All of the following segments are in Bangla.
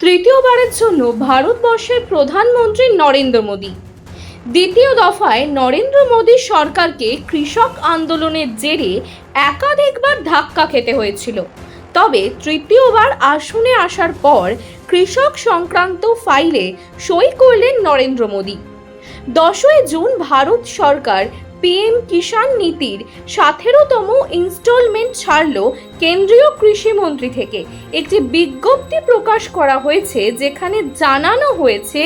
তৃতীয়বারের জন্য ভারতবর্ষের প্রধানমন্ত্রী নরেন্দ্র মোদী। দ্বিতীয় দফায় নরেন্দ্র মোদী সরকারকে কৃষক আন্দোলনের জেরে একাধিকবার ধাক্কা খেতে হয়েছিল। তবে তৃতীয়বার আসনে আসার পর কৃষক সংক্রান্ত ফাইলে সই করলেন নরেন্দ্র মোদী। দশই জুন ভারত সরকার পিএম কিষাণ নীতির সতেরোতম ইনস্টলমেন্ট ছাড়ল কেন্দ্রীয় কৃষিমন্ত্রী থেকে। একটি বিজ্ঞপ্তি প্রকাশ করা হয়েছে যেখানে জানানো হয়েছে,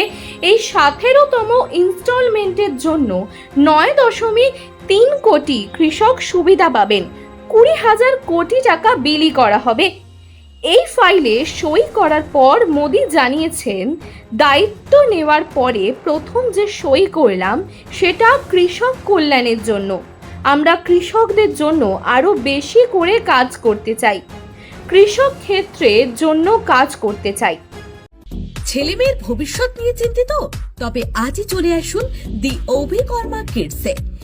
এই সতেরোতম ইনস্টলমেন্টের জন্য নয় দশমিক তিন কোটি কৃষক সুবিধা পাবেন। কুড়ি হাজার কোটি টাকা বিলি করা হবে। এই ফাইলে সই করার পর মোদি জানিয়েছেন, দায়িত্ব নেওয়ার পরে প্রথম যে সই করলাম, সেটা কৃষক কল্যাণের জন্য। আমরা কৃষকদের জন্য আরও বেশি করে কাজ করতে চাই। কৃষক ক্ষেত্রের জন্য কাজ করতে চাই। ছেলে মেয়ের ভবিষ্যৎ নিয়ে চিন্তিত? তবে আজই চলে আসুন দি অভিকর্মা কিডসে